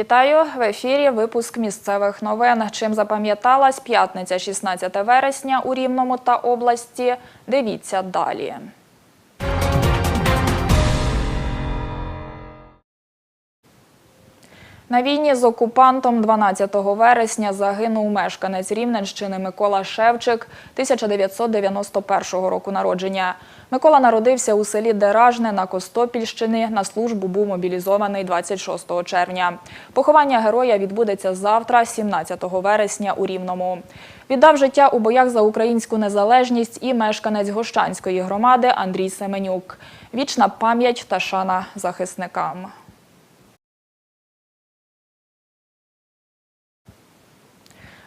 Вітаю в ефірі. Випуск місцевих новин. Чим запам'яталась п'ятниця, 16 вересня у Рівному та області. Дивіться далі. На війні з окупантом 12 вересня загинув мешканець Рівненщини Микола Шевчик 1991 року народження. Микола народився у селі Деражне на Костопільщині. На службу був мобілізований 26 червня. Поховання героя відбудеться завтра, 17 вересня у Рівному. Віддав життя у боях за українську незалежність і мешканець Гощанської громади Андрій Семенюк. Вічна пам'ять та шана захисникам.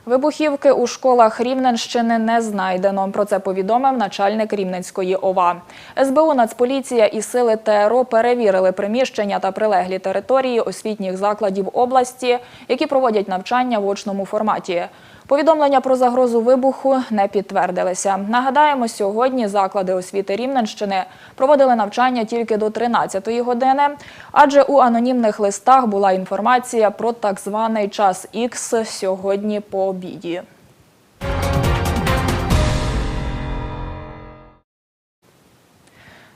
Вибухівки у школах Рівненщини не знайдено. Про це повідомив начальник Рівненської ОВА. СБУ, Нацполіція і сили ТРО перевірили приміщення та прилеглі території освітніх закладів області, які проводять навчання в очному форматі. Повідомлення про загрозу вибуху не підтвердилися. Нагадаємо, сьогодні заклади освіти Рівненщини проводили навчання тільки до 13-ї години, адже у анонімних листах була інформація про так званий час Ікс сьогодні по обіді.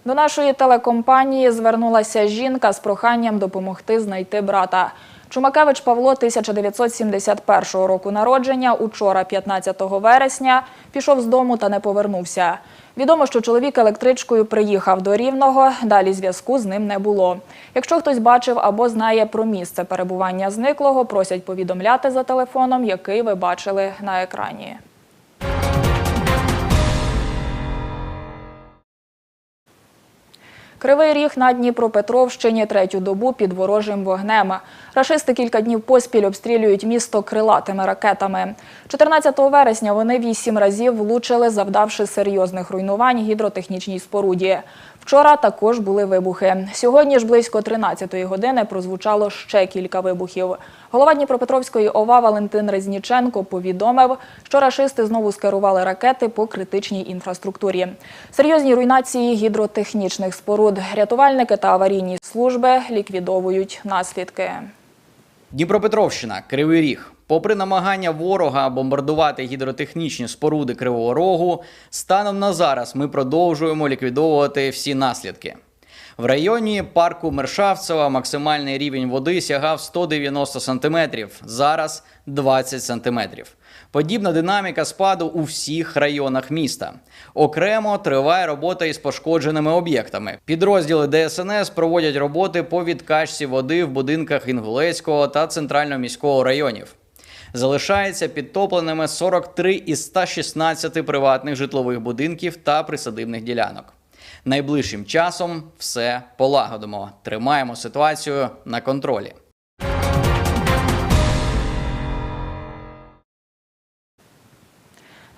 До нашої телекомпанії звернулася жінка з проханням допомогти знайти брата. Чумакевич Павло 1971 року народження. Учора, 15 вересня, пішов з дому та не повернувся. Відомо, що чоловік електричкою приїхав до Рівного, далі зв'язку з ним не було. Якщо хтось бачив або знає про місце перебування зниклого, просять повідомляти за телефоном, який ви бачили на екрані. Кривий ріг на Дніпропетровщині третю добу під ворожим вогнем. Рашисти кілька днів поспіль обстрілюють місто крилатими ракетами. 14 вересня вони вісім разів влучили, завдавши серйозних руйнувань гідротехнічній споруді. Вчора також були вибухи. Сьогодні ж близько 13-ї години прозвучало ще кілька вибухів. Голова Дніпропетровської ОВА Валентин Резніченко повідомив, що рашисти знову скерували ракети по критичній інфраструктурі. Серйозні руйнації гідротехнічних споруд, рятувальники та аварійні служби ліквідовують наслідки. Дніпропетровщина, Кривий Ріг. Попри намагання ворога бомбардувати гідротехнічні споруди Кривого Рогу, станом на зараз ми продовжуємо ліквідовувати всі наслідки. В районі парку Мершавцева максимальний рівень води сягав 190 сантиметрів, зараз 20 сантиметрів. Подібна динаміка спаду у всіх районах міста. Окремо триває робота із пошкодженими об'єктами. Підрозділи ДСНС проводять роботи по відкачці води в будинках Інгулецького та центрального міського районів. Залишається підтопленими 43 із 116 приватних житлових будинків та присадибних ділянок. Найближчим часом все полагодимо. Тримаємо ситуацію на контролі.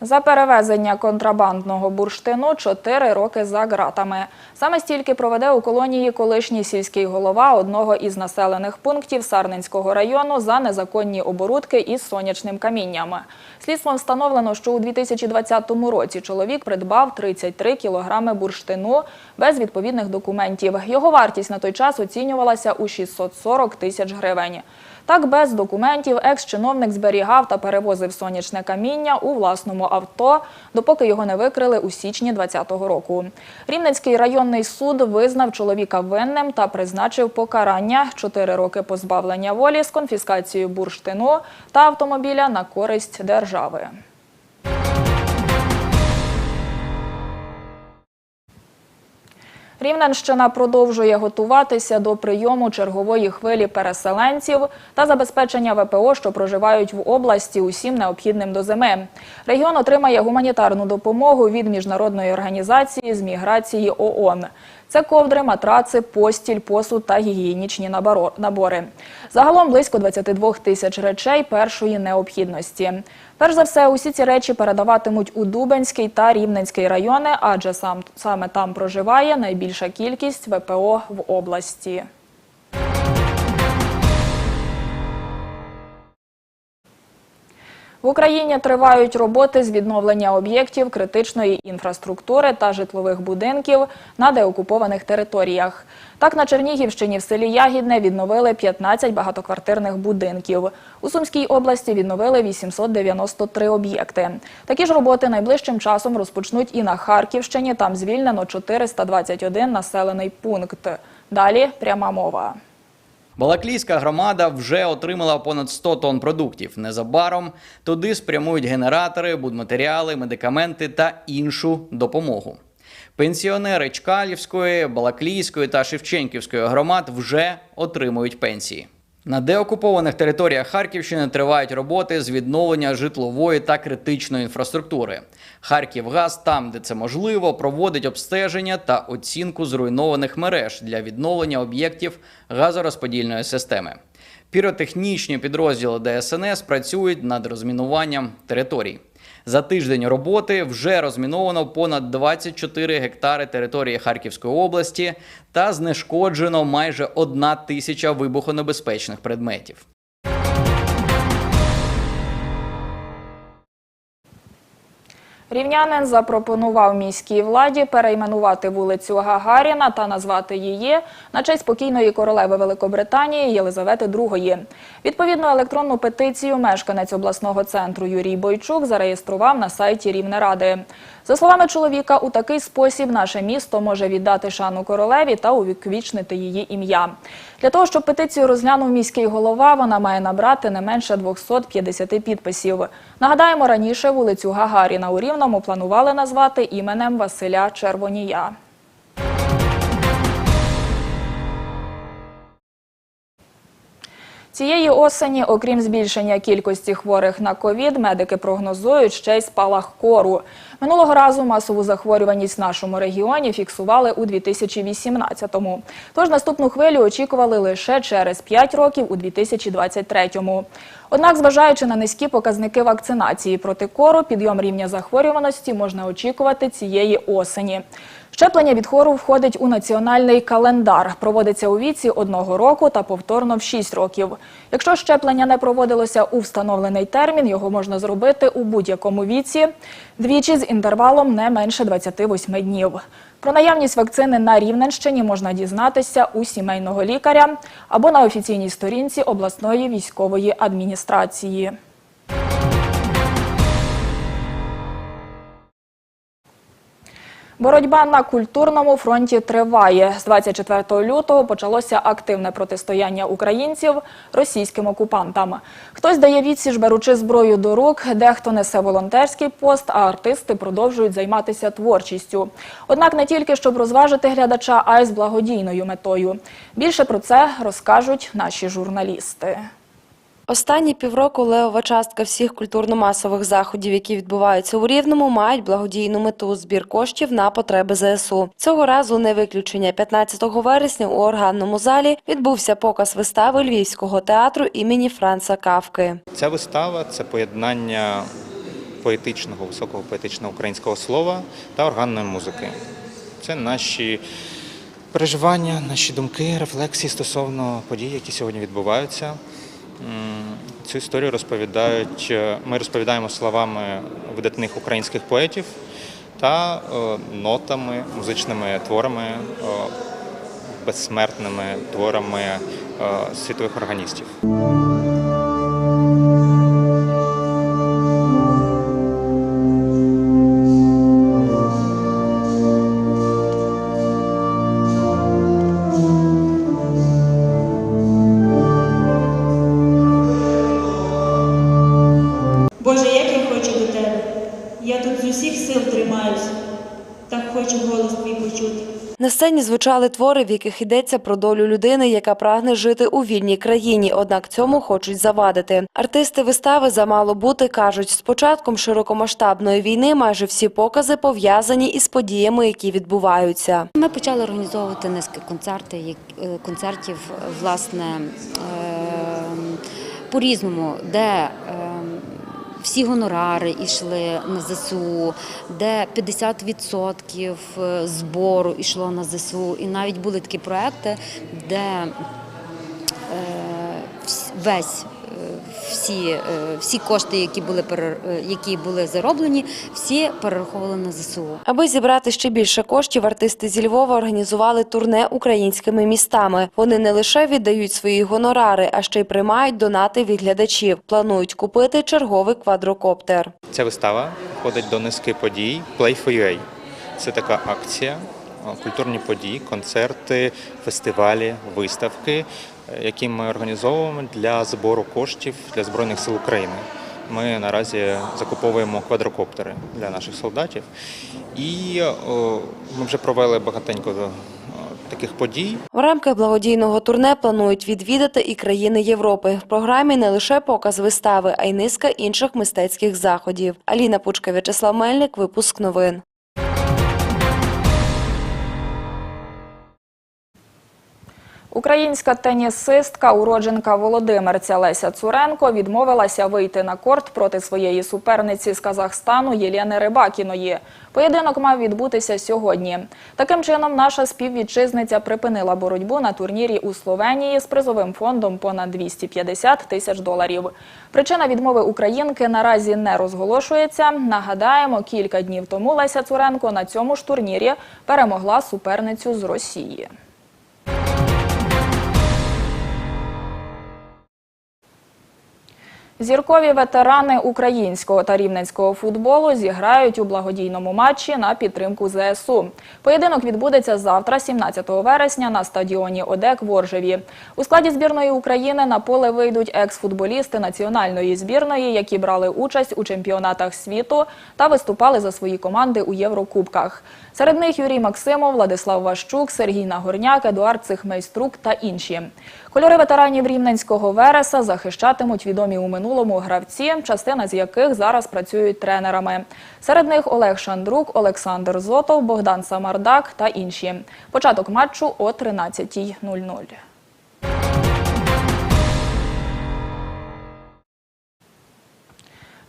За перевезення контрабандного бурштину 4 роки за ґратами. Саме стільки проведе у колонії колишній сільський голова одного із населених пунктів Сарненського району за незаконні оборудки із сонячним камінням. Слідством встановлено, що у 2020 році чоловік придбав 33 кілограми бурштину без відповідних документів. Його вартість на той час оцінювалася у 640 тисяч гривень. Так, без документів екс-чиновник зберігав та перевозив сонячне каміння у власному авто, допоки його не викрили у січні 2020 року. Рівненський районний суд визнав чоловіка винним та призначив покарання 4 роки позбавлення волі з конфіскацією бурштину та автомобіля на користь держави. Рівненщина продовжує готуватися до прийому чергової хвилі переселенців та забезпечення ВПО, що проживають в області усім необхідним до зими. Регіон отримає гуманітарну допомогу від міжнародної організації з міграції ООН. Це ковдри, матраци, постіль, посуд та гігієнічні набори. Загалом близько 22 тисяч речей першої необхідності. Перш за все, усі ці речі передаватимуть у Дубенський та Рівненський райони, адже сам саме там проживає найбільша кількість ВПО в області. В Україні тривають роботи з відновлення об'єктів критичної інфраструктури та житлових будинків на деокупованих територіях. Так, на Чернігівщині в селі Ягідне відновили 15 багатоквартирних будинків. У Сумській області відновили 893 об'єкти. Такі ж роботи найближчим часом розпочнуть і на Харківщині. Там звільнено 421 населений пункт. Далі пряма мова. Балаклійська громада вже отримала понад 100 тонн продуктів. Незабаром туди спрямують генератори, будматеріали, медикаменти та іншу допомогу. Пенсіонери Чкалівської, Балаклійської та Шевченківської громад вже отримують пенсії. На деокупованих територіях Харківщини тривають роботи з відновлення житлової та критичної інфраструктури. Харківгаз, там, де це можливо, проводить обстеження та оцінку зруйнованих мереж для відновлення об'єктів газорозподільної системи. Піротехнічні підрозділи ДСНС працюють над розмінуванням територій. За тиждень роботи вже розміновано понад 24 гектари території Харківської області та знешкоджено майже одна тисяча вибухонебезпечних предметів. Рівнянин запропонував міській владі перейменувати вулицю Гагаріна та назвати її на честь покійної королеви Великобританії Єлизавети II. Відповідну електронну петицію мешканець обласного центру Юрій Бойчук зареєстрував на сайті Рівнеради. За словами чоловіка, у такий спосіб наше місто може віддати шану королеві та увіковічнити її ім'я. Для того, щоб петицію розглянув міський голова, вона має набрати не менше 250 підписів. Нагадаємо, раніше вулицю Гагаріна у Рівному планували назвати іменем Василя Червонія. Цієї осені, окрім збільшення кількості хворих на ковід, медики прогнозують ще й спалах кору. Минулого разу масову захворюваність в нашому регіоні фіксували у 2018-му. Тож наступну хвилю очікували лише через 5 років у 2023-му. Однак, зважаючи на низькі показники вакцинації проти кору, підйом рівня захворюваності можна очікувати цієї осені. Щеплення від хору входить у національний календар. Проводиться у віці одного року та повторно в 6 років. Якщо щеплення не проводилося у встановлений термін, його можна зробити у будь-якому віці, двічі з інтервалом не менше 28 днів. Про наявність вакцини на Рівненщині можна дізнатися у сімейного лікаря або на офіційній сторінці обласної військової адміністрації. Боротьба на культурному фронті триває. З 24 лютого почалося активне протистояння українців російським окупантам. Хтось дає відсіч, беручи зброю до рук, дехто несе волонтерський пост, а артисти продовжують займатися творчістю. Однак не тільки щоб розважити глядача, а й з благодійною метою. Більше про це розкажуть наші журналісти. Останні півроку левова частка всіх культурно-масових заходів, які відбуваються у Рівному, мають благодійну мету – збір коштів на потреби ЗСУ. Цього разу не виключення. 15 вересня у органному залі відбувся показ вистави Львівського театру імені Франца Кавки. Ця вистава це поєднання поетичного, високого поетичного українського слова та органної музики. Це наші переживання, наші думки, рефлексії стосовно подій, які сьогодні відбуваються. Цю історію розповідають. е, Ми розповідаємо словами видатних українських поетів та е, нотами, музичними творами, е, безсмертними творами світових органістів. З усіх сил тримаюсь, так хочу голос твій почути. На сцені звучали твори, в яких йдеться про долю людини, яка прагне жити у вільній країні, однак цьому хочуть завадити. Артисти вистави замало бути кажуть, з початком широкомасштабної війни майже всі покази пов'язані із подіями, які відбуваються. Ми почали організовувати низки концерти, е, концертів, е, власне, ем, по-різному, де ем, всі гонорари йшли на ЗСУ, де 50% збору йшло на ЗСУ. І навіть були такі проекти, де е, весь е, всі, е, всі кошти, які були е, які були зароблені, всі перераховували на ЗСУ. Аби зібрати ще більше коштів, артисти зі Львова організували турне українськими містами. Вони не лише віддають свої гонорари, а ще й приймають донати від глядачів. Планують купити черговий квадрокоптер. Ця вистава входить до низки подій Play for UA. Це така акція, культурні події, концерти, фестивалі, виставки, які ми організовуємо для збору коштів для Збройних сил України. Ми наразі закуповуємо квадрокоптери для наших солдатів. І о, ми вже провели багатенько о, таких подій. В рамках благодійного турне планують відвідати і країни Європи. В програмі не лише показ вистави, а й низка інших мистецьких заходів. Аліна Пучка, В'ячеслав Мельник, випуск новин. Українська тенісистка, уродженка Володимирця Леся Цуренко відмовилася вийти на корт проти своєї суперниці з Казахстану Єлени Рибакіної. Поєдинок мав відбутися сьогодні. Таким чином, наша співвітчизниця припинила боротьбу на турнірі у Словенії з призовим фондом понад 250 тисяч доларів. Причина відмови українки наразі не розголошується. Нагадаємо, кілька днів тому Леся Цуренко на цьому ж турнірі перемогла суперницю з Росії. Зіркові ветерани українського та рівненського футболу зіграють у благодійному матчі на підтримку ЗСУ. Поєдинок відбудеться завтра, 17 вересня, на стадіоні ОДЕК в Оржеві. У складі збірної України на поле вийдуть екс-футболісти національної збірної, які брали участь у чемпіонатах світу та виступали за свої команди у Єврокубках. Серед них Юрій Максимов, Владислав Ващук, Сергій Нагорняк, Едуард Цихмейструк та інші. Кольори ветеранів Рівненського Вереса захищатимуть відомі у минулому гравці, частина з яких зараз працюють тренерами. Серед них Олег Шандрук, Олександр Зотов, Богдан Самардак та інші. Початок матчу о 13.00.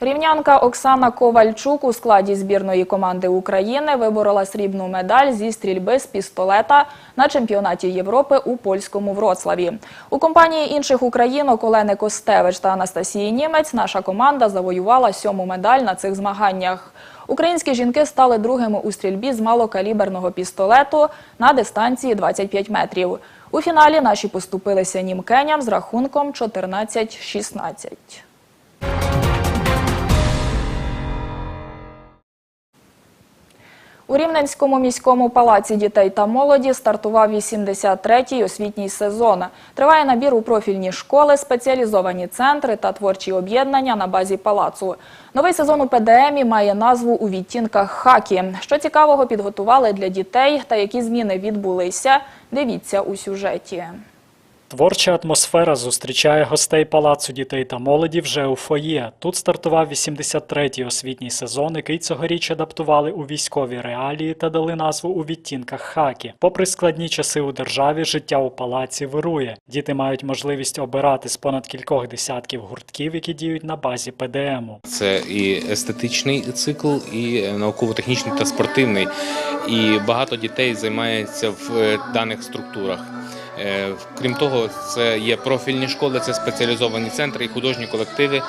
Рівнянка Оксана Ковальчук у складі збірної команди України виборола срібну медаль зі стрільби з пістолета на чемпіонаті Європи у польському Вроцлаві. У компанії інших українок Олени Костевич та Анастасії Німець наша команда завоювала сьому медаль на цих змаганнях. Українські жінки стали другими у стрільбі з малокаліберного пістолету на дистанції 25 метрів. У фіналі наші поступилися німкеням з рахунком 14-16. У Рівненському міському палаці дітей та молоді стартував 83-й освітній сезон. Триває набір у профільні школи, спеціалізовані центри та творчі об'єднання на базі палацу. Новий сезон у ПДМі має назву у відтінках хакі. Що цікавого підготували для дітей та які зміни відбулися, дивіться у сюжеті. Творча атмосфера зустрічає гостей палацу дітей та молоді вже у фоє. Тут стартував 83-й освітній сезон, який цьогоріч адаптували у військові реалії та дали назву у відтінках хакі. Попри складні часи у державі, життя у палаці вирує. Діти мають можливість обирати з понад кількох десятків гуртків, які діють на базі ПДМу. Це і естетичний цикл, і науково-технічний та спортивний. І багато дітей займається в е, даних структурах. Е, Крім того, це є профільні школи, це спеціалізовані центри і художні колективи,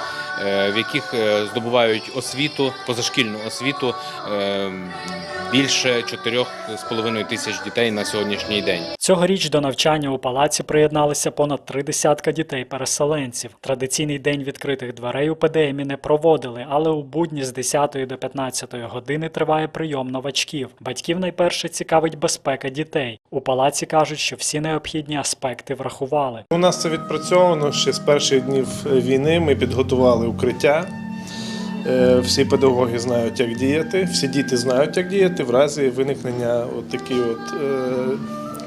е, в яких е, здобувають освіту, позашкільну освіту е, більше 4,5 тисяч дітей на сьогоднішній день. Цьогоріч до навчання у палаці приєдналися понад три десятка дітей-переселенців. Традиційний день відкритих дверей у ПДМі не проводили, але у будні з 10 до 15 години триває прийом новачків. Батьків найперше цікавить безпека дітей. У палаці кажуть, що всі необхідні аспекти врахували. У нас це відпрацьовано ще з перших днів війни. Ми підготували укриття. Е, Всі педагоги знають, як діяти, всі діти знають, як діяти в разі виникнення от такі от е,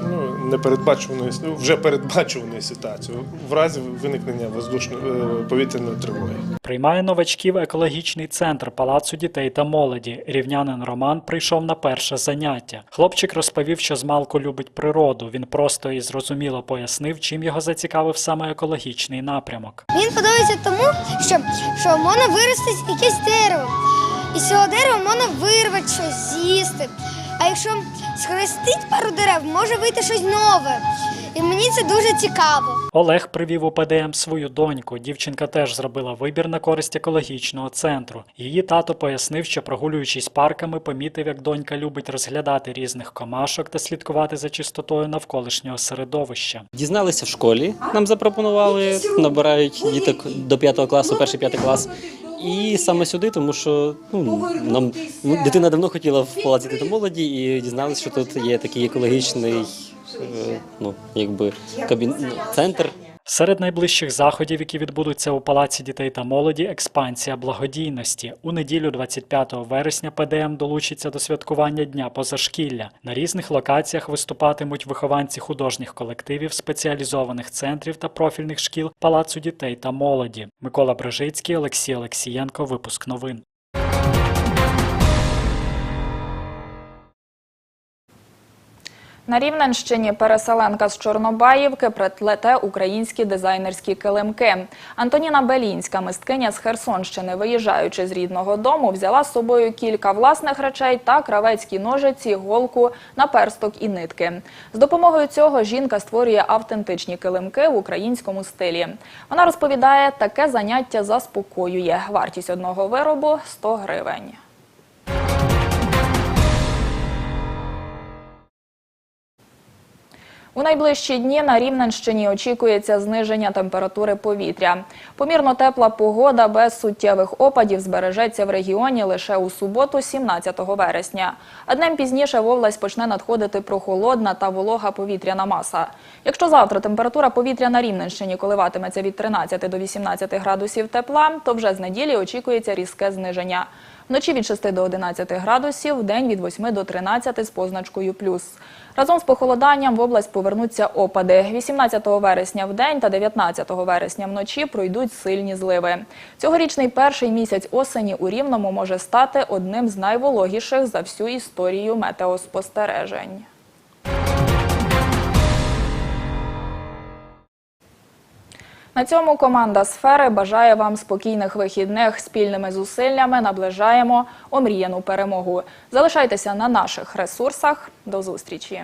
ну, непередбачуваної вже передбачуваної ситуації, в разі виникнення воздушної е, повітряної тривоги. Приймає новачків екологічний центр палацу дітей та молоді. Рівнянин Роман прийшов на перше заняття. Хлопчик розповів, що змалку любить природу. Він просто і зрозуміло пояснив, чим його зацікавив саме екологічний напрямок. Він подобається тому, що, що можна виростити якесь дерево. І з цього дерева можна вирвати щось, з'їсти. А якщо схрестить пару дерев, може вийти щось нове. І мені це дуже цікаво. Олег привів у ПДМ свою доньку. Дівчинка теж зробила вибір на користь екологічного центру. Її тато пояснив, що прогулюючись парками, помітив, як донька любить розглядати різних комашок та слідкувати за чистотою навколишнього середовища. Дізналися в школі, нам запропонували, набирають діток до п'ятого класу, перший п'ятий клас. І саме сюди, тому що ну, нам ну, дитина давно хотіла в палаці дітей молоді і дізналися, що тут є такий екологічний е, ну, якби, кабін... центр. Серед найближчих заходів, які відбудуться у Палаці дітей та молоді, експансія благодійності. У неділю 25 вересня ПДМ долучиться до святкування Дня позашкілля. На різних локаціях виступатимуть вихованці художніх колективів, спеціалізованих центрів та профільних шкіл Палацу дітей та молоді. Микола Брежицький, Олексій Олексієнко. Випуск новин. На Рівненщині переселенка з Чорнобаївки приплете українські дизайнерські килимки. Антоніна Белінська, мисткиня з Херсонщини, виїжджаючи з рідного дому, взяла з собою кілька власних речей та кравецькі ножиці, голку, наперсток і нитки. З допомогою цього жінка створює автентичні килимки в українському стилі. Вона розповідає, таке заняття заспокоює. Вартість одного виробу 100 гривень. У найближчі дні на Рівненщині очікується зниження температури повітря. Помірно тепла погода без суттєвих опадів збережеться в регіоні лише у суботу, 17 вересня. А днем пізніше в область почне надходити прохолодна та волога повітряна маса. Якщо завтра температура повітря на Рівненщині коливатиметься від 13 до 18 градусів тепла, то вже з неділі очікується різке зниження. Вночі від 6 до 11 градусів, день від 8 до 13 з позначкою плюс. Разом з похолоданням в область повернуться опади. 18 вересня в день та 19 вересня вночі пройдуть сильні зливи. Цьогорічний перший місяць осені у Рівному може стати одним з найвологіших за всю історію метеоспостережень. На цьому команда сфери бажає вам спокійних вихідних. Спільними зусиллями наближаємо омріяну перемогу. Залишайтеся на наших ресурсах. До зустрічі.